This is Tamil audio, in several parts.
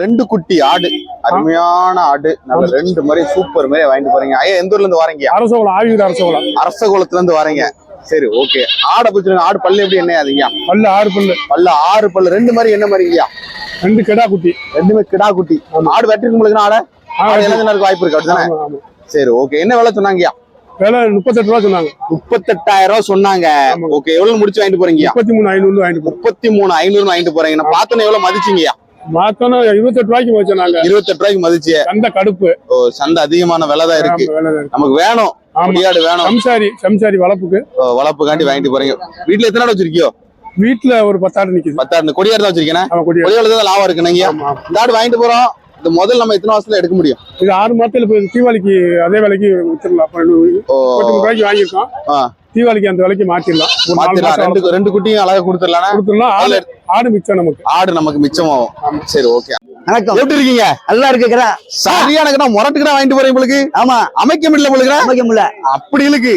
ரெண்டு குட்டி ஆடு அருமையான ஆடு. நல்ல ரெண்டு மாதிரி சூப்பர் மாதிரி வாங்கிட்டு போறீங்க. ஐயா எந்த ஊர்ல இருந்து வரீங்க? அரசகுலம் ஆவியூர் அரசகுலம் அரசகுளத்துல இருந்து வரீங்க. சரி ஓகே ஆடை பிடிச்சிருங்க ஆடு பல்லு எப்படி என்ன அதுங்க பல்லு ஆறு பல்லு. பல்லு ஆறு பல்லு. ரெண்டு மாதிரி என்ன மாதிரிங்கய்யா ரெண்டு கிடா குட்டி. ரெண்டுமே கிடா குட்டி. ஆடு வெட்டிருக்கு உங்களுக்கு ஆடை? ஆடு இளஞ்சனருக்கு வாய்ப்பு இருக்கு. அப்படிதானே. சரி ஓகே என்ன விலை சொன்னாங்கய்யா விலை முப்பத்தெட்டு ரூபா சொன்னாங்க. முப்பத்தெட்டாயிரம் ரூபாய் சொன்னாங்க. ஓகே எவ்வளவு முடிச்சு வாங்கிட்டு போறீங்க முப்பத்தி மூணு ஐநூறு வாங்கிட்டு முப்பத்தி மூணு ஐநூறு வாங்கிட்டு போறீங்க. நான் பார்த்தோன்னே எவ்வளவு மதிச்சீங்கய்யா மாத்தோன்னா இருபத்தெட்டு ரூபாய்க்கு வச்சோம் நாங்க. இருபத்தெட்டு ரூபாய்க்கு மதிச்சு அந்த கடுப்பு. ஓ, சந்தை அதிகமான விலை தான் இருக்கு. நமக்கு வேணும். ஆமா. குடியாடு வேணும். சம்சாரி சம்சாரி வளர்ப்புக்கு. ஓ, வளர்ப்புக்காண்டி வாங்கிட்டு போறீங்க. வீட்டுல எத்தனை வச்சிருக்கியோ? வீட்டுல ஒரு பத்தாடு நிக்குது. பத்தாடு கொடியாடு தான் வச்சிருக்கேன்? கொடியாடு. தான் லாபம் இருக்கு நீங்க. இந்த ஆடு வாங்கிட்டு போறோம். இந்த முதல்ல நம்ம எத்தனை வருஷத்துல எடுக்க முடியும்? இது ஆறு மாதத்துல போய் தீபாவளிக்கு அதே விலைக்கு வித்துடலாம். ரூபாய்க்கு வாங்கியிருக்கோம். தீபாவளிக்கு அந்த விலைக்கு மாத்திடலாம். மாசம் ரெண்டு ரெண்டு குட்டியும் அழகா கொடுத்துடலாம் கொடுத்துடலாம். ஆடு ஆடு மிச்சம் நமக்கு. ஆடு நமக்கு மிச்சமாகும். சரி ஓகே வணக்கம். எப்படி இருக்கீங்க? நல்லா இருக்குறா சரியான கடை. முரட்டுக்கடா வாங்கிட்டு போறேன் உங்களுக்கு. ஆமா. அமைக்க முடியல உங்களுக்கு? அமைக்க முடியல. அப்படி இருக்கு.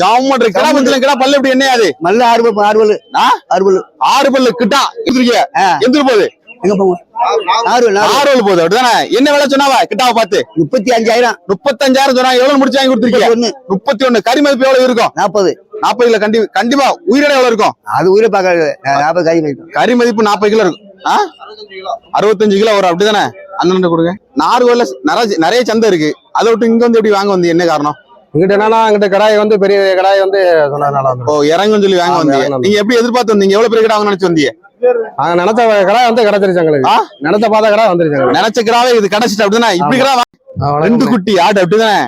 ஜாமன் இருக்கு கடா பத்தில கடா பல்லு எப்படி என்ன அது நல்ல ஆறுபல் ஆறுபல் ஆ? ஆறுபல் ஆறு பல்லு கிட்டா? எடுத்துருக்கீங்க ஆ. எந்திரு போகுது எங்க போங்க? ஆறுபல் ஆறு ஆறு பல்லு போகுது அப்படிதானே? என்ன விலை சொன்னாவா? கிட்டாவை பார்த்து. முப்பத்தி அஞ்சாயிரம். முப்பத்தஞ்சாயிரம் சொன்னா எவ்வளவு முடிச்சு வாங்கி கொடுத்துருக்கீங்க முப்பத்தி ஒண்ணு கறி மதிப்பு எவ்வளவு இருக்கும்? நாற்பது. நாற்பது கிலோ கண்டி கண்டிப்பா உயிரிழை எவ்வளவு இருக்கும்? அது உயிரை பார்க்க நாற்பது கை வைக்கும் கறி மதிப்பு நாற்பது கிலோ இருக்கும்? அறுபத்தஞ்சு கிலோ. வரும் அப்படிதானே? அந்த கொடுங்க. நார்கோல்ல நிறைய நிறைய சந்தை இருக்கு. அதை விட்டு இங்க வந்து எப்படி வாங்க வந்து என்ன காரணம்? இங்கிட்ட என்னன்னா அங்கிட்ட கடாய் வந்து பெரிய கடாய் வந்து சொன்னதுனால வந்து ஓ இறங்குன்னு சொல்லி வாங்க வந்தீங்க. நீங்க எப்படி எதிர்பார்த்து வந்தீங்க? எவ்வளவு பெரிய கடை வாங்க நினைச்சு வந்தீங்க? நாங்க நினைச்ச கடாய் வந்து கிடைச்சிருச்சு எங்களுக்கு? நினைச்ச பார்த்த கடாய் வந்துருச்சு நினைச்ச கிடாவே இது கிடைச்சிட்டு அப்படிதானே? இப்படி கிடா. ரெண்டு குட்டி ஆடு அப்படிதானே?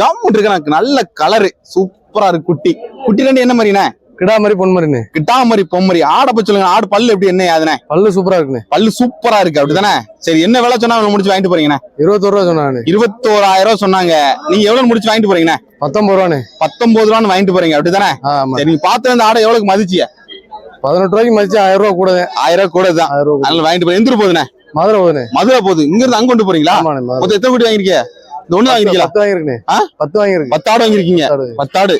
ஜாமுன் இருக்கு நல்ல கலரு சூப்பரா இருக்கு குட்டி. குட்டி ரெண்டு என்ன மாதிரிண்ணே கிடா மாதிரி பொன் மாதிரின்னு கிட்டா மாதிரி பொம்மரி ஆடை பத்தி சொல்லுங்க. ஆடு பல்லு எப்படி என்ன அதுனே பல்லு சூப்பரா இருக்குண்ணே பல்லு சூப்பரா இருக்கு அப்படிதானே? சரி என்ன விலை சொன்னா முடிச்சு வாங்கிட்டு போறீங்கண்ணே? இருபத்தோரு ரூபா சொன்னானு. இருபத்தோராயிரம் ரூபாய் சொன்னாங்க. நீங்க எவ்வளவு முடிச்சு வாங்கிட்டு போறீங்கண்ணே? பத்தொன்பது ரூபாண்ணே பத்தொன்பது ரூபான்னு வாங்கிட்டு போறீங்க அப்படிதானே? சரி நீங்க பார்த்து அந்த ஆடை எவ்வளவுக்கு மதிச்சிய? பதினெட்டு ரூபாய்க்கு மதிச்சு ஆயிரம் ரூபா கூட ஆயிரம் ரூபாய் கூட தான். ஆயிரம் ரூபா வாங்கிட்டு போய் எந்திர போகுதுண்ணே மதுரை போகுதுண்ணே. மதுரை போகுது. இங்க இருந்து அங்க கொண்டு போறீங்களா. மொத்தம் எத்தனை குட்டி வாங்கிருக்கீங்க இந்த ஒண்ணு வாங்கிருக்கீங்களா பத்து வாங்கிருக்குண்ணே ஆ? பத்து வாங்கிருக்கு பத்து ஆடு வாங்கிருக்கீங்க பத்தாடு.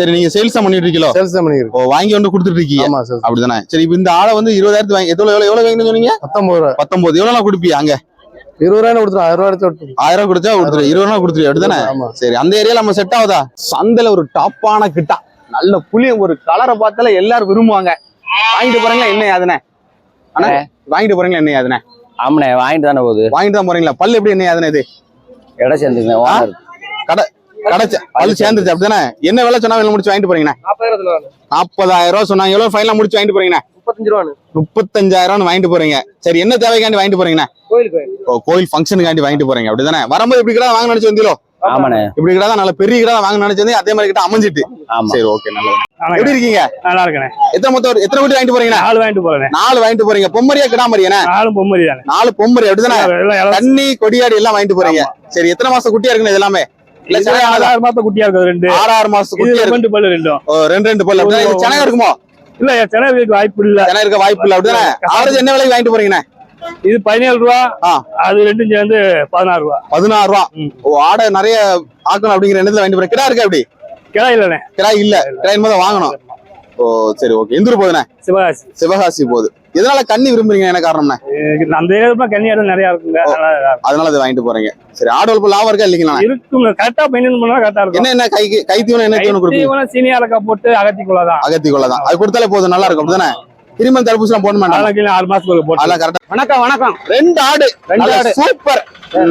சரி நீங்க சேல்ஸ் பண்ணிட்டு இருக்கீங்களோ? சேல்ஸ் பண்ணிருக்கு ஓ வாங்கி கொண்டு கொடுத்துட்டு இருக்கீங்க. ஆமா சேல்ஸ் அப்படிதானே. சரி இந்த ஆளை வந்து இருபதாயிரத்து வாங்கி எவ்வளவு எவ்வளவு எவ்வளவு வாங்கிட்டு சொன்னீங்க? பத்தொன்பது ரூபா பத்தொன்பது. எவ்வளவு கொடுப்பீங்க அங்க. இருபது ரூபாய் கொடுத்துரும் ஆயிரம் ரூபாய் எடுத்து. ஆயிரம் ரூபாய் கொடுத்தா கொடுத்துரு இருபது நாள் கொடுத்துரு. அப்படிதானே? சரி அந்த ஏரியால நம்ம செட் ஆகுதா? சந்தையில ஒரு டாப்பான கிட்டா. நல்ல புளிய ஒரு கலரை பார்த்தால எல்லாரும் விரும்புவாங்க. வாங்கிட்டு போறீங்களா என்ன அதுனே அண்ணா வாங்கிட்டு போறீங்களா என்ன அதுனே ஆமாண்ணே வாங்கிட்டு தானே போகுது. வாங்கிட்டு தான் போறீங்களா? பல்லு எப்படி என்ன அதுனே இது? இடம் சேர்ந்துங்க ஆ? கடைச்ச பல்லு சேர்ந்துருச்சு அப்படிதானே? என்ன விலை சொன்னா விலை முடிச்சு வாங்கிட்டு போறீங்கண்ணே? நாற்பதாயிரம் ரூபாய் சொன்னாங்க. எவ்வளவு ஃபைனலா முடிச்சு வாங்கிட்டு போறீங்கண்ணே? முப்பத்தஞ்சாயிரம் வாங்கிட்டு போறீங்க. சரி என்ன தேவைக்காண்டி வாங்கிட்டு போறீங்கண்ணே? கோயிலுக்கு ஓ கோயில் ஃபங்க்ஷனுக்காண்டி வாங்கிட்டு போறீங்க. அப்படிதானே? வரும்போது இப்படி கிட்ட வாங்க நினைச்சு வந்தீங்களோ? ஆமாண்ணே. இப்படி கிட்ட நல்ல பெரிய கிட்ட வாங்க நினைச்சு அதே மாதிரி கிட்ட அமைஞ்சிட்டு. ஆமா. சரி ஓகே நல்லது. ஆனா, எப்படி இருக்கீங்க? நல்லா இருக்கேன் எத்தனை மொத்தம் எத்தனை குட்டி வாங்கிட்டு போறீங்கண்ணே? நாலு வாங்கிட்டு போறேன் நாலு வாங்கிட்டு போறீங்க. பொம்மரியா கிடாமரியாண்ணே? நாலும் பொம்மரி தானே நாலு பொம்மரி அப்படிதானே? தண்ணி கொடியாடி எல்லாம் வாங்கிட்டு போறீங்க. சரி எத்தனை மாசம் குட்டியா இருக்குன்னு இது எல்லாமே இல்ல இது சென்னையா ஆறு மாசம் குட்டியா இருக்குது ரெண்டு. ஆறு ஆறு மாசம் குட்டியா இருக்கு. ரெண்டு பல்லு ரெண்டும். ரெண்டு ரெண்டு பல்லு. அப்படிதானே? சென்னை இருக்குமோ? இல்ல சென்னை வீட்டுக்கு வாய்ப்பு இல்ல. சென்னை இருக்க வாய்ப்பு இல்ல அப்படிதானே? ஆவரேஜ் என்ன விலைக்கு வாங்கிட்டு போறீங்கண்ணே? இது பதினேழு ரூபா. அது ரெண்டும் சேர்ந்து பதினாறு ரூபா. பதினாறு ரூபா. ஓ ஆடை நிறைய ஆக்கணும் அப்படிங்கிற எண்ணத்துல வாங்கிட்டு போறேன் கிடா இருக்கு அப்படி கிடா இல்லண்ணே. கிடா இல்ல. கிடா தான் வாங்கணும். ஓ சரி ஓகே. எந்திரு போகுதுண்ணே? சிவகாசி. சிவகாசி போகுது. எதனால கண்ணி விரும்புறீங்க? என்ன காரணம்ண்ணே? இது அந்த ஏரியா கன்னியாடம் நிறைய இருக்குங்க. அதனால அதை வாங்கிட்டு போறீங்க. சரி ஆடு வளர்ப்பு லாபம் இருக்கா இல்லைங்களா? இருக்குங்க. கரெக்டா மெயின்டைன் பண்ணா கரெக்டா இருக்கும். என்ன என்ன கை கை தீவனம் என்ன தீவனம் கொடுப்பீங்க? தீவனம் சீனி அலக்கா போட்டு அகத்தி கொள்ளதான் அது கொடுத்தாலே போதும் நல்லா இருக்கும் அப்படிதானே? கிருமன் தடுப்பூசி எல்லாம் போட மாட்டாங்க அதெல்லாம் ஆறு மாசத்துக்கு போட்டு அதெல்லாம் கரெக்டா வணக்கம் வணக்கம். ரெண்டு ஆடு. ரெண்டு ஆடு. சூப்பர்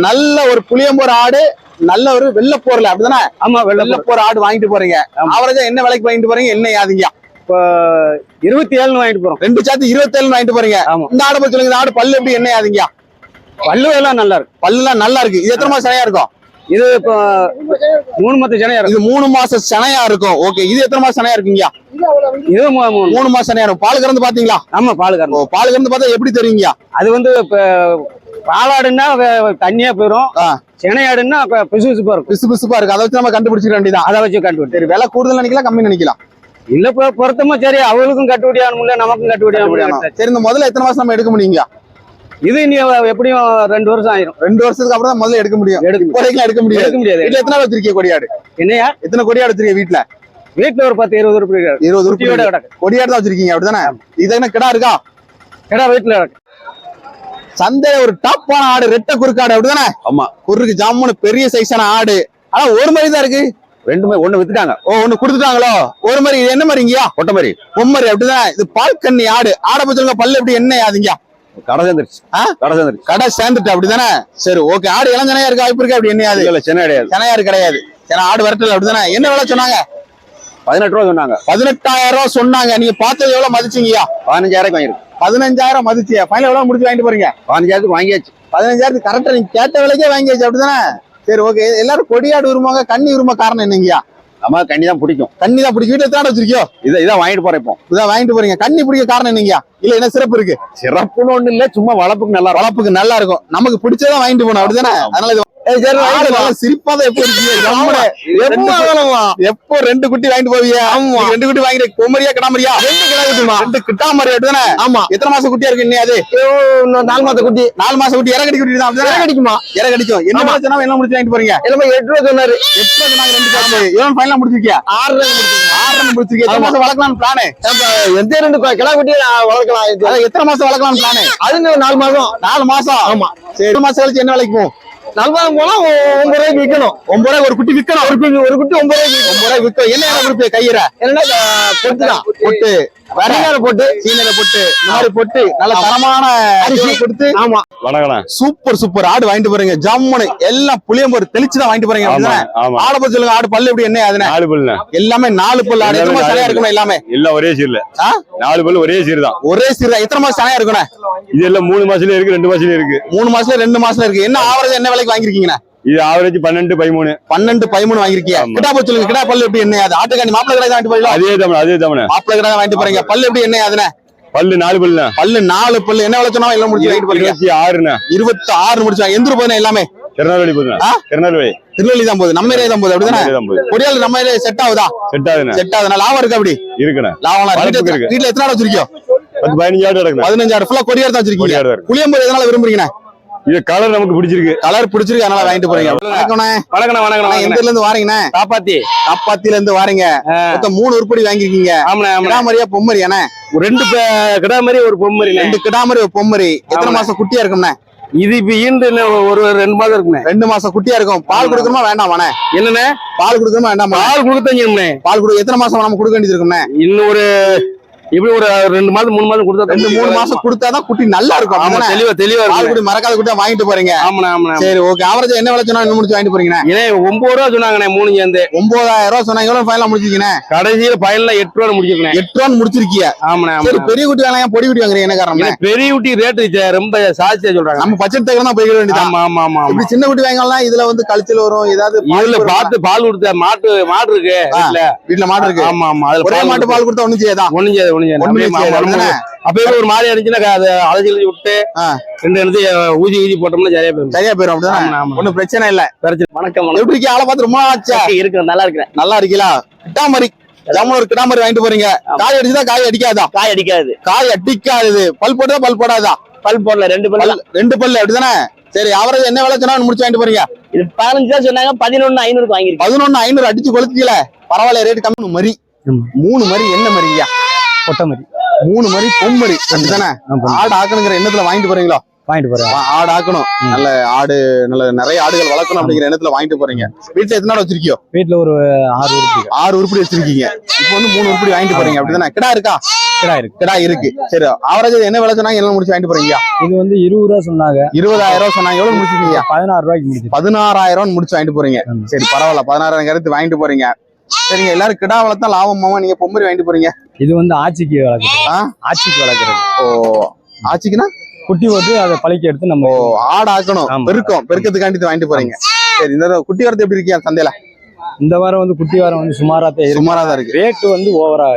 நல்ல ஒரு புளியம்போர் ஆடு நல்ல ஒரு வெள்ளப்போர்ல அப்படிதானே? ஆமா வெள்ள வெள்ளப்போர் ஆடு வாங்கிட்டு போறீங்க. அவரேஜா என்ன விலைக்கு வாங்கிட்டு போறீங்க என்ன யாதிங்க இருபத்தி ஏழுன்னு வாங்கிட்டு போறோம். ரெண்டு சாத்து இருபத்தேழு வாங்கிட்டு போறீங்க. இந்த ஆடு பத்தி சொல்லுங்க இந்த ஆடு பல்லு எப்படி என்ன யாதிங்க பல்லு எல்லாம் நல்லா இருக்கு. பல்லுலாம் நல்லா இருக்கு. இது எத்தனை மாசம் இருக்கும்? இது இப்போ மூணு ஜனம் இருக்கு? இது மூணு மாசம் சனையா இருக்கும். ஓகே இது எத்தனை மாசம் சனையா இருக்குங்க இது மூணு மாசம். சனையா இருக்கும். பால் கறந்து பாத்தீங்களா ஆமா பால் கறந்து. பால் கறந்து பார்த்தா எப்படி தெரியுங்க அது வந்து இப்ப பாலாடுன்னா தண்ணியா. சினையாடுன்னா இப்ப பிசு பிசுப்பா இருக்கும். பிசு பிசுப்பா இருக்கு அதை வச்சு நம்ம கண்டுபிடிச்சிக்க வேண்டியதான் அதை வச்சு கண்டுபிடி சரி விலை கூடுதல் நினைக்கலாம் கம்மி நினைக்கலாம். இல்ல பொருத்தமா சரி அவளுக்கும் கட்டுப்படி ஆகணும்ல நமக்கும் கட்டுப்படி ஆகணும். சரி இந்த முதல்ல எத்தனை மாசம் நம்ம எடுக்க முடியுங்க இது இனி எப்படியும் ரெண்டு வருஷம் ஆயிரும். ரெண்டு வருஷத்துக்கு அப்புறம் தான் முதல்ல எடுக்க முடியும். எடுக்க முடியும். இப்போதைக்கு எடுக்க முடியாது. எடுக்க முடியாது. வீட்டுல எத்தனை வச்சிருக்கீங்க கொடியாடு? என்னையா? எத்தனை கொடியாடு வச்சிருக்கீங்க வீட்டுல வீட்டுல ஒரு பத்து இருபது ரூபாய். இருபது உருப்படி கிடக்கு. கொடியாடு தான் வச்சிருக்கீங்க அப்படிதானே? இது என்ன கிடா இருக்கா? கிடா வீட்டுல கிடக்கு. சந்தையில ஒரு டாப்பான ஆடு ரெட்டை குறுக்காடு அப்படிதானே? ஆமா. குறுக்கு ஜாமுன்னு பெரிய சைஸான ஆடு. ஆனா ஒரு மாதிரி தான் இருக்கு. ரெண்டுமே ஒண்ணு வித்துட்டாங்க. ஓ ஒண்ணு கொடுத்துட்டாங்களோ? ஒரு மாதிரி என்ன மாதிரிங்கயா கொட்டை மாதிரி. பொம்மரி அப்படிதான்? இது பால் கண்ணி ஆடு. ஆடை பத்தி பல்லு எப்படி என்ன ஆகுதுங்க கடை சேர்ந்துருச்சு? கடை சேர்ந்துருச்சு. கடை சேர்ந்துட்டு அப்படிதானே? சரி ஓகே ஆடு இளஞ்சனையா இருக்கு? வாய்ப்பு இருக்கு? அப்படி என்ன ஆகுது இல்ல சென்னை கிடையாது. சென்னையாரு கிடையாது. ஏன்னா ஆடு வரட்டல அப்படிதானே? என்ன விலை சொன்னாங்க? பதினெட்டு ரூபா சொன்னாங்க. பதினெட்டாயிரம் ரூபாய் சொன்னாங்க. நீங்க பார்த்தது எவ்வளவு மதிச்சீங்கயா பதினஞ்சாயிரம் வாங்கிருக்கு பதினஞ்சாயிரம் மதிச்சியா? ஃபைனல் எவ்வளவு முடிச்சு வாங்கிட்டு போறீங்க? பதினஞ்சாயிரத்துக்கு வாங்கியாச்சு. பதினஞ்சாயிரத்துக்கு கரெக்டா நீங்க கேட்ட விலைக்கே வாங்கியாச்சு அப்படிதானே? சரி ஓகே எல்லாரும் கொடியாடு விரும்புவாங்க கண்ணி விரும்ப காரணம் என்னங்கய்யா? அம்மா கண்ணி தான் பிடிக்கும். கண்ணி தான் பிடிக்கும். வீட்டுல எத்தனை வச்சிருக்கியோ? இதை இதான் வாங்கிட்டு போறேன் இப்போ. இதான் வாங்கிட்டு போறீங்க. கண்ணி பிடிக்க காரணம் என்னங்கய்யா? இல்ல என்ன சிறப்பு இருக்கு? சிறப்புன்னு ஒண்ணு இல்ல சும்மா வளர்ப்புக்கு நல்லா வளர்ப்புக்கு நல்லா இருக்கும். நமக்கு பிடிச்சதான் வாங்கிட்டு போகணும். அப்படிதானே? அதனால சிரிப்பா தான் எப்போ இருக்கீங்க. எப்போ ரெண்டு குட்டி வாங்கிட்டு போவீங்க ஆமா. ரெண்டு குட்டி வாங்கிட்டு பொம்மரியா கிடாமரியா? ரெண்டு கிடா குட்டிமா ரெண்டு கிட்டாமரி அப்படிதானே? ஆமா. எத்தனை மாசம் குட்டியா இருக்கு இன்னும் அது? நாலு மாச குட்டி. நாலு மாசம் குட்டி. இறகடி குட்டி தான் அப்படிதானே? கிடைக்குமா இற கடிக்கும் என்ன. மாசம் என்ன முடிச்சு வாங்கிட்டு போறீங்க? எல்லாமே எட்டு ரூபா சொன்னாரு. எப்போ நாங்க ரெண்டு காசு எவ்வளவு ஃபைனலா முடிச்சிருக்கியா? ஆறு ரூபா. ஆறு ரன் முடிச்சிருக்கீங்க எத்தனை. மாசம் வளர்க்கலாம்னு பிளானு எந்த ரெண்டு கிடா குட்டியை வளர்க்கலாம்? எத்தனை மாசம் வளர்க்கலாம்னு பிளானு அது நாலு மாசம். நாலு மாசம்? ஆமா. சரி. மாசம் கழிச்சு என்ன விலைக்கு போகும்? நாலு மாசம் போனா ஒன்பது ரூபாய்க்கு விற்கணும் ஒன்பது ரூபாய் ஒரு குட்டி விற்கணும் ஒரு குட்டி ஒரு குட்டி ஒன்பது ரூபாய்க்கு ஒன்பது ரூபாய் விற்கும் என்ன இடம் கொடுப்பீங்க கையிற என்னன்னா பொட்டு தான். பொட்டு. சீனரை போட்டு. சீனரை பொட்டு. இந்த மாதிரி பொட்டு நல்ல தரமான அரிசி. கொடுத்து ஆமா. வணக்கம் சூப்பர் சூப்பர். ஆடு வாங்கிட்டு போறீங்க. ஜம்முன்னு. எல்லாம் புளியம்பூர் தெளிச்சு தான் வாங்கிட்டு போறீங்க. ஆடை பத்தி சொல்லுங்க. ஆடு பல்லு எப்படி என்ன அதுனே நாலு பல்லுண்ணே. எல்லாமே நாலு பல்லு. ஆடு எத்தனை சரியா இருக்கணும் எல்லாமே? எல்லாம் ஒரே சீர்ல? நாலு பல்லு ஒரே சீர் தான் ஒரே சீரா எத்தனை மாசம் சரியா இருக்கணும் இது எல்லாம் மூணு மாசத்துல இருக்கு ரெண்டு மாசத்துல இருக்கு. மூணு மாசத்துல ரெண்டு மாசத்துல இருக்கு. என்ன ஆவரேஜ் என்ன விலைக்கு வாங்கிருக்கீங்க இது ஆவரேஜ் பன்னெண்டு பதிமூணு. பன்னெண்டு பதிமூணு வாங்கிருக்கீங்க ஆமா. கிடா போய் சொல்லுங்க. கிடா பல்லு எப்படி என்ன? அது ஆட்டுக்காண்டி மாப்பிள கடை வாங்கிட்டு போயிடலாம் அதே தமிழ் அதே தமிழ் மாப்பிள கடை வாங்கிட்டு போறீங்க. பல்லு எப்படி என்ன அதுனே பல்லு நாலு பல்லுண்ணே. பல்லு நாலு பல்லு. என்ன விலை சொன்னா எல்லாம் முடிச்சு வாங்கிட்டு போறீங்க? இருபத்தி ஆறுண்ணே. இருபத்தி ஆறு முடிச்சாங்க எந்த ரூபாய் எல்லாமே? திருநெல்வேலி ஆ? திருநெல்வேலி. திருநெல்வேலி தான் போகுது. நம்ம ஏரியா தான் போகுது. அப்படிதானே? கொடியால் நம்ம ஏரியா செட் ஆகுதா? செட் ஆகுதுண்ணே. செட் ஆகுதுனா லாபம் இருக்கு அப்படி? இருக்குண்ணே. வளர்ப்புக்கு வீட்டுல இருக்கு. வீட்டுல எத்தனை ஆடு வச்சிருக்கோம் பத்து பதினஞ்சு ஆடு பதினஞ்சு ஆடு. ஃபுல்லா தான் வச்சிருக்கீங்க. கொடியாடு தான் இருக்கு. புளியம்பூர் எதனால விரும்புறீங்க இது கலர் நமக்கு பிடிச்சிருக்கு. கலர் பிடிச்சிருக்கு அதனால வாங்கிட்டு போறீங்க. வணக்கம்ண்ணே. வணக்கம் அண்ணா, எந்த இருந்து வாரீங்கண்ணே காப்பாத்தி. காப்பாத்தில இருந்து வாரீங்க மொத்தம் மூணு உருப்படி வாங்கிருக்கீங்க கிடாமரியா பொம்மரியாண்ணே ஒரு ரெண்டு பே- கிடா மாதிரி ஒரு பொம்மரி ரெண்டு கிடாமரி ஒரு பொம்மரி எத்தனை. மாசம் குட்டியா இருக்கும்ண்ணே? இது இப்ப ஈண்டு ஒரு ரெண்டு மாதம் இருக்குண்ணே ரெண்டு மாசம் குட்டியா இருக்கும். பால் கொடுக்கணுமா வேண்டாமாண்ணே? என்னண்ணே? பால் கொடுக்கணுமா வேண்டாமா பால் கொடுத்தீங்கண்ணே பால் கொடு எத்தனை மாசம் நம்ம கொடுக்க வேண்டியது இருக்கும்ண்ணே? இன்னும் ஒரு இப்படி ஒரு ரெண்டு மாதம் மூணு மாதம் கொடுத்தா ரெண்டு மூணு மாசம் கொடுத்தாதான் குட்டி நல்லா இருக்கும். ஆமா? தெளிவா தெளிவா பால் இருக்கு குடி மறக்காத குட்டியா வாங்கிட்டு போறீங்க. ஆமாண்ணே ஆமாண்ணே சரி ஓகே ஆவரேஜ் என்ன விலை சொன்னா முடிச்சு வாங்கிட்டு போறீங்க இதே ஒன்பது ரூபா சொன்னாங்கண்ணே மூணு சேர்ந்து. ஒன்பதாயிரம் ரூபாய் சொன்னா எவ்வளவு ஃபைனலா முடிச்சிருக்கீங்க கடைசியில பயன்ல எட்டு ரூபா முடிச்சிருக்கேன் எட்டு ரூபா முடிச்சிருக்கீங்க. ஆமாண்ணே சரி பெரிய குட்டி வாங்கலாம் பொடி குட்டி வாங்குறீங்க? என்ன காரணம்? பெரிய ஊட்டி ரேட்டு ரொம்ப சாஸ்தியா சொல்றாங்க. நம்ம பட்ஜெட் தகுந்த தான் போய்க்க வேண்டியதான் ஆமா ஆமா ஆமா ஆமா. இப்படி சின்ன குட்டி வாங்கலாம் இதுல வந்து கழிச்சல் வரும் ஏதாவது இதுல. பார்த்து பால் கொடுத்த மாட்டு மாடு இருக்கு வீட்டுல. வீட்டுல மாடு இருக்கு. ஆமா ஆமா அதுல ஒரே மாட்டு பால் கொடுத்தா ஒண்ணும் செய்யாதான் ஒண்ணு செய்யாது. ஒண்ணு? அப்பயே ஒரு மாதிரி அடிச்சுன்னா அதை அழைச்சி விட்டு. ரெண்டு இடத்து ஊதி ஊதி போட்டோம்னா சரியா போயிடும் சரியா போயிரும் அப்படிதானே. ஒண்ணும் பிரச்சனை இல்ல. வணக்கம் எப்படி இருக்கீங்க? ஆளை பார்த்து ரொம்ப ஆச்சா இருக்கு நல்லா இருக்கிறேன். நல்லா இருக்கீங்களா? கிட்டாமரி ஜாமுன் ஒரு கிட்டாமரி வாங்கிட்டு போறீங்க. காய் அடிச்சுதா காய் அடிக்காதா? காய் அடிக்காது. காய் அடிக்காது பல் போட்டதா பல் போடாதா? பல் போடல ரெண்டு பல் பல் ரெண்டு பல்லு அப்படிதானே? சரி அவரது என்ன விலை சொன்னா முடிச்சு வாங்கிட்டு போறீங்க? இது பதினஞ்சு தான் சொன்னாங்க பதினொன்னு ஐநூறுக்கு வாங்கிருக்கேன் பதினொன்னு ஐநூறு அடிச்சு கொளுத்திக்கல. பரவாயில்ல ரேட் கம்மி. மரி மூணு மரி என்ன மரியா கொட்டமரி மூணு மரி பொம்மரி அப்படிதானே ஆடு ஆக்கணுங்கிற எண்ணத்துல வாங்கிட்டு போறீங்களோ? வாங்கிட்டு போறேன். ஆடு ஆக்கணும். நல்ல ஆடு நல்ல நிறைய ஆடுகள் வளர்க்கணும் அப்படிங்கிற எண்ணத்துல வாங்கிட்டு போறீங்க. வீட்டுல எத்தனை வச்சிருக்கியோ? வீட்டுல ஒரு ஆறு உறுப்பு ஆறு உருப்படி வச்சிருக்கீங்க. இப்போ வந்து மூணு உருப்படி வாங்கிட்டு போறீங்க. அப்படிதானே கிடா இருக்கா? கிடா இருக்கு. கிடா இருக்கு. சரி ஆவரேஜ் என்ன விலை சொன்னாங்க? என்ன முடிச்சு வாங்கிட்டு போறீங்க? இது வந்து இருபது ரூபா சொன்னாங்க. இருபதாயிரம் ரூபாய் சொன்னாங்க. எவ்வளவு முடிச்சிருக்கீங்க? பதினாறு ரூபாய்க்கு முடிச்சு பதினாறாயிரம் முடிச்சு வாங்கிட்டு போறீங்க. சரி பரவாயில்ல. பதினாறாயிரம் கருத்து வாங்கிட்டு போறீங்க. சரிங்க எல்லாரும் கிடா வளர்த்தா லாபமாமா நீங்க பொம்மரி வாங்கிட்டு போறீங்க? இது வந்து ஆட்சிக்கு வளர்க்குறது? ஆட்சிக்கு வளர்க்குறது. ஓ ஆச்சுக்குன்னா? குட்டி போட்டு அதை பழக்கி எடுத்து நம்ம ஆடு ஆக்கணும். பெருக்கம் பெருக்கத்துக்காண்டி வாங்கிட்டு போறீங்க. சரி இந்த குட்டி வரது எப்படி இருக்கீங்க சந்தையில? இந்த வாரம் வந்து குட்டி வாரம் வந்து சுமாரா தான் இருக்கு. சுமாரா தான் இருக்கு. ரேட் வந்து ஓவரா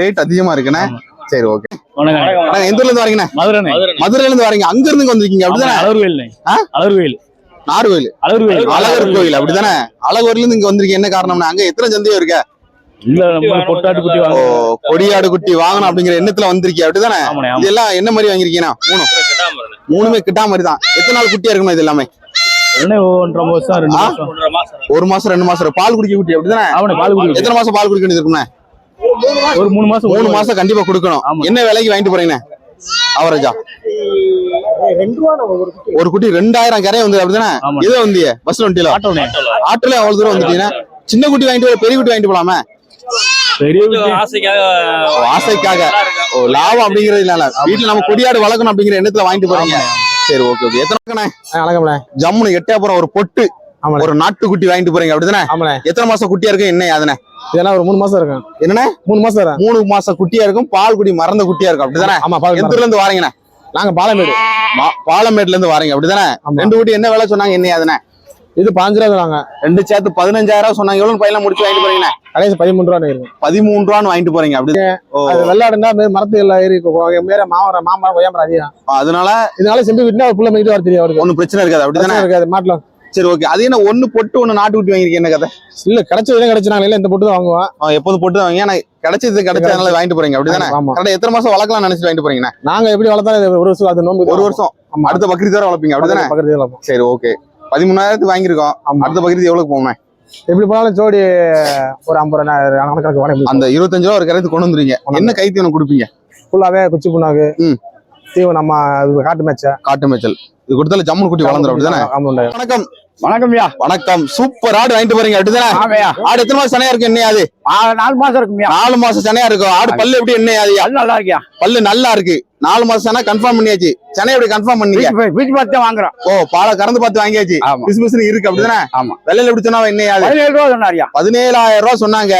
ரேட் அதிகமா இருக்குண்ணே? சரி ஓகே. வணக்கம். எந்த ஊர்ல இருந்து வரீங்கண்ணே? மதுரை மதுரையில இருந்து வரீங்க. அங்க இருந்து வந்திருக்கீங்க அப்படிதானே? அலர்வேல்? அலர்வேல். நார்வேல் அழகர் கோயில் அப்படிதானே அழகூர்ல இருந்து இங்க வந்திருக்கீங்க. என்ன காரணம்னா அங்க எத்தனை சந்தையும் இருக்க? இல்ல நம்ம பொட்டாட்டு குட்டி ஓ வாங்க கொடியாடு குட்டி வாங்கணும் அப்படிங்கிற எண்ணத்துல வந்திருக்கீங்க அப்படிதானே இதெல்லாம் என்ன மாதிரி வாங்கிருக்கீங்கன்னா மூணு. மூணுமே கிட்டா மாதிரி தான். எத்தனை நாள் குட்டியா இருக்கணும் இது எல்லாமே? ஒரு மாசம் ரெண்டு மாசம். பால் குடிக்க குட்டி அப்படிதானே எத்தனை மாசம் பால் குடிக்க வேண்டியது இருக்கும்ண்ணே ஒரு மூணு மாசம். மூணு மாசம் கண்டிப்பா கொடுக்கணும். என்ன விலைக்கு வாங்கிட்டு போறீங்கண்ணே? அவரேஜா ரெண்டு ரூபா நம்ம ஒரு குட்டி ஒரு குட்டி ரெண்டாயிரம் கரையை வந்து அப்படிதானே. இதோ வந்தியே பஸ்ல வண்டியில. ஆட்டோனே ஆட்டோல அவ்வளவு தூரம் வந்துட்டீங்கன்னா சின்ன குட்டி வாங்கிட்டு பெரிய குட்டி வாங்கிட்டு போலாமே? பெரிய ஆசைக்காக ஓ, ஆசைக்காக ஓ லாபம் அப்படிங்கிறது இல்ல வீட்டுல நம்ம கொடியாடு வளர்க்கணும் அப்படிங்கிற எண்ணத்துல வாங்கிட்டு போறீங்க. சரி ஓகே ஓகே எத்தனை வணக்கம்ண்ணே. ஜம்முன்னு எட்டயபுரம் ஒரு பொட்டு. ஒரு நாட்டு குட்டி வாங்கிட்டு போறீங்க அப்படிதானே? எத்தனை மாசம் குட்டியா இருக்கு என்ன அதுனே இதெல்லாம் ஒரு மூணு மாசம் இருக்கும். என்னண்ணே? மூணு மாசம் இருக்கும் மூணு மாசம் குட்டியா இருக்கும் பால் குடி மறந்த குட்டியா இருக்கும் அப்படிதானே? ஆமா பால் எந்த ஊர்ல இருந்து வாரீங்கண்ணே? நாங்க பாலமேடு. பாலமேட்ல இருந்து வாரீங்க அப்படிதானே. ரெண்டு குட்டி என்ன விலை சொன்னாங்க என்ன அதுனே இது பாஞ்சு ரூபா நாங்க ரெண்டு சேர்த்து பதினஞ்சாயிரம் சொன்னாங்க எவ்வளவு பையன் முடிச்சு வாங்கிட்டு போறீங்கண்ணே? கடைசி பதிமூணு ரூபா இருக்கும் பதிமூணு ரூபான்னு வாங்கிட்டு போறீங்க அப்படி ஓ. அது வெள்ளாடுனா மரத்து எல்லாம் ஏறி இருக்கும். மேல மாமரம் மாமரம் கொய்யாமரம் அதிகம். அதனால இதனால செம்பி விட்டுனா புள்ள மேய்ட்டு வர தெரியும் அவருக்கு. ஒண்ணும் பிரச்சனை இருக்காது அப்படிதானே? பிரச்சனை இருக்காது மாட்டுல சரி ஓகே அது என்ன ஒண்ணு பொட்டு ஒண்ணு நாட்டு குட்டி வாங்கிருக்கீங்க என்ன கதை? இல்ல கிடைச்சதுதான் கிடைச்சாங்க இல்ல இந்த போட்டு தான் வாங்குவோம் அவன் எப்போதும் பொட்டு தான் வாங்கி ஆனா கிடைச்சது கிடைச்சதுனால வாங்கிட்டு போறீங்க. அப்படிதானே? ஆமா கரெக்டா எத்தனை மாசம் வளர்க்கலாம் நினைச்சு வாங்கிட்டு போறீங்கண்ணே நாங்க எப்படி வளர்த்தாலும் ஒரு வருஷம் அது நோம்பு ஒரு வருஷம். அடுத்த பக்ரீத் வரை வளர்ப்பீங்க அப்படிதானே? பக்கத்துல வளர்ப்போம். சரி ஓகே பதிமூணாயிரத்துக்கு வாங்கியிருக்கோம். அடுத்த பக்ரீத் எவ்வளவு போவோமே? எப்படி போனாலும் ஜோடி ஒரு ஐம்பது ரூபா கணக்கு வர அந்த இருபத்தஞ்சு ரூபா ஒரு கரைத்து கொண்டு வந்துருவீங்க. என்ன கைத்தீவனம் கொடுப்பீங்க? ஃபுல்லாவே குச்சி புண்ணாக்கு. தீவனம் நம்ம காட்டு மேட்ச காட்டு மேய்ச்சல் இது கொடுத்தால ஜம்முன் குட்டி வளர்ந்துரும் அப்படிதானே? ஆமாண்டா வணக்கம் வணக்கம்யா வணக்கம். சூப்பர் ஆடு வாங்கிட்டு போறீங்க அப்படிதானே ஆடு எத்தனை மாசம் சனையா இருக்கு என்ன அது? நாலு மாசம் இருக்கும்யா நாலு மாசம் சனையா இருக்கும் ஆடு பல்லு எப்படி என்ன அது? நல்லா இருக்கியா பல்லு நல்லா இருக்கு. நாலு மாசம் சனை கன்ஃபார்ம் பண்ணியாச்சு. சனை எப்படி கன்ஃபார்ம் பண்ணீங்க? பீச் பார்த்து வாங்குறோம். ஓ பாலை கறந்து பார்த்து வாங்கியாச்சு. பிசு பிசுன்னு இருக்கு அப்படிதானே ஆமா. வெள்ளையில எப்படி சொன்னா என்ன அது? பதினேழு ரூபா சொன்னாரியா பதினேழாயிரம் ரூபாய் சொன்னாங்க.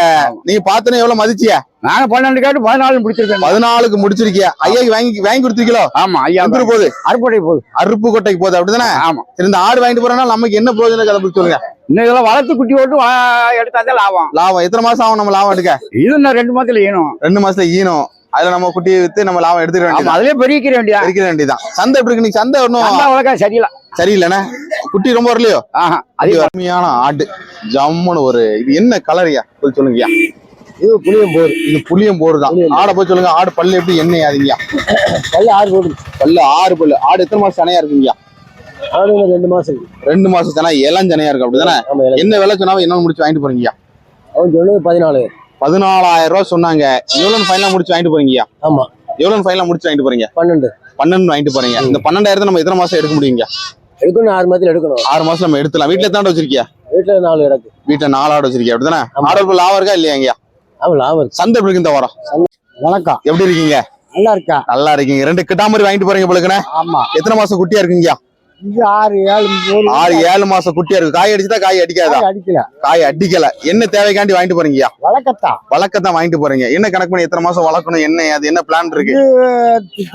நீங்க பாத்துன்னு எவ்வளவு மதிச்சிய? நாங்க பன்னெண்டு கேட்டு பதினாலு முடிச்சிருக்கோம் பதினாலுக்கு முடிச்சிருக்கிய? ஐயாக்கு வாங்கி வாங்கி கொடுத்துருக்கீங்களோ? ஆமா ஐயா. போகுது. அறுப்படை போகுது. அருப்பு கொட்டைக்கு போகுது அப்படிதானே ஆமா. இந்த ஆடு வாங்கிட்டு போறோம்னா நமக்கு என்ன பிரயோஜனம் அதை பத்தி சொல்லுங்க. இன்னும் இதெல்லாம் வளர்த்து குட்டி போட்டு எடுத்தாதான் லாபம். லாபம். எத்தனை மாசம் ஆகும் நம்ம லாபம் எடுக்க? இது இன்னும் ரெண்டு மாசத்துல ஈனும். ரெண்டு மாசத்துல ஈனும். அதுல நம்ம குட்டியை வித்து நம்ம லாபம் எடுத்துக்க வேண்டியது அதுலயே பெருக்கிற வேண்டியதா இருக்க வேண்டியதான் சந்தை எப்படி இருக்கு? இன்னைக்கு சந்தை ஒன்றும் வளர்க்க சரியில்லை. சரியில்லைண்ணே. குட்டி ரொம்ப வரலையோ? ஆஹா அது அருமையான ஆடு. ஜம்முன்னு ஒரு இது என்ன கலரியா கொஞ்சம் சொல்லுங்கய்யா. இது புளியம் போர். இது புளியம் போடுதான் ஆடை போய் சொல்லுங்க. ஆடு பல்லு எப்படி என்ன ஆகுங்கய்யா பல்லு ஆறு போடு பல்லு ஆறு பல்லு. ஆடு எத்தனை மாசம் சனையா இருக்குங்கய்யா? ரெண்டு மாசம் இருக்கு. ரெண்டு மாசம். சனை இளம் சனையா இருக்கு அப்படிதானே. என்ன விலை சொன்னாலும் என்ன முடிச்சு வாங்கிட்டு போறீங்கய்யா? அவன் சொன்னது பதினாலு. பதினாலாயிரம் ரூபாய் சொன்னாங்க. எவ்வளவு ஃபைனலா முடிச்சு வாங்கிட்டு போறீங்கய்யா? ஆமா. எவ்வளவு ஃபைனலா முடிச்சு வாங்கிட்டு போறீங்க? பன்னெண்டு. பன்னெண்டு வாங்கிட்டு போறீங்க. இந்த பன்னெண்டாயிரத்தை நம்ம எத்தனை மாசம் எடுக்க முடியுங்க எடுக்கணும் ஆறு மாதத்துல எடுக்கணும். ஆறு மாசம் நம்ம எடுத்துலாம் வீட்டுல ஆடு வச்சிருக்கியா? வீட்டுல நாலு இறக்கு வீட்டுல நாலு ஆடு வச்சிருக்கியா அப்படிதானே. ஆடு லாபம் இருக்கா இல்லையாங்கய்யா? ஆமா லாபம் இருக்கு. சந்தை எப்படி இருக்கு இந்த வாரம்? வணக்கம். எப்படி இருக்கீங்க? நல்லா இருக்கா? நல்லா இருக்கீங்க. ரெண்டு கிட்டாமரி வாங்கிட்டு போறீங்க போலுக்குண்ணே. ஆமா. எத்தனை மாசம் குட்டியா இருக்குங்கய்யா? இது ஆறு ஏழு ஆறு ஏழு மாசம் குட்டியா இருக்கு. காய் அடிச்சுதா காய் அடிக்காதா? காய் அடிக்கல. காய் அடிக்கல. என்ன தேவைக்காண்டி வாங்கிட்டு போறீங்கய்யா? வழக்கத்தா. வளர்க்கத்தான் வாங்கிட்டு போறீங்க. என்ன கணக்கு பண்ணி எத்தனை மாசம் வளர்க்கணும்? என்ன அது என்ன பிளான் இருக்கு?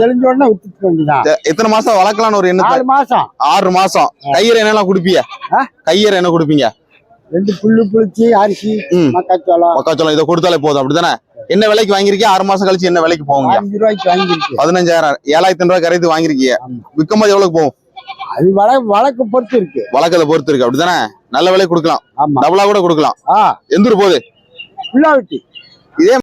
தெரிஞ்ச உடனே வேண்டியதான் எத்தனை மாசம் வளர்க்கலாம்னு ஒரு எண்ணம் நாலு மாசம். ஆறு மாசம். கையற என்னெல்லாம் குடுப்பீங்க? ஆ? கையற என்ன குடுப்பீங்க? ரெண்டு புல்லு புளிச்சு அரிசி. மக்காச்சோளம். மக்காச்சோளம் இதை கொடுத்தாலே போதும். அப்படிதானே? என்ன விலைக்கு வாங்கிருக்கீங்க ஆறு மாசம் கழிச்சு என்ன விலைக்கு வாங்கிருக்கு பதினஞ்சாயிரம் ஏழாயிரத்தி ரூபாய் கரைத்து வாங்கிருக்கீங்க. விற்கும்போது எவ்வளவு போகும்? அது வள வழக்கு பொறுத்து இருக்கு. வழக்கத்தை பொறுத்து இருக்கு. அப்படிதானே நல்ல விலை கொடுக்கலாம். டபுளா கூட கொடுக்கலாம். எந்த ஊர் போகுது? புல்லாவட்டி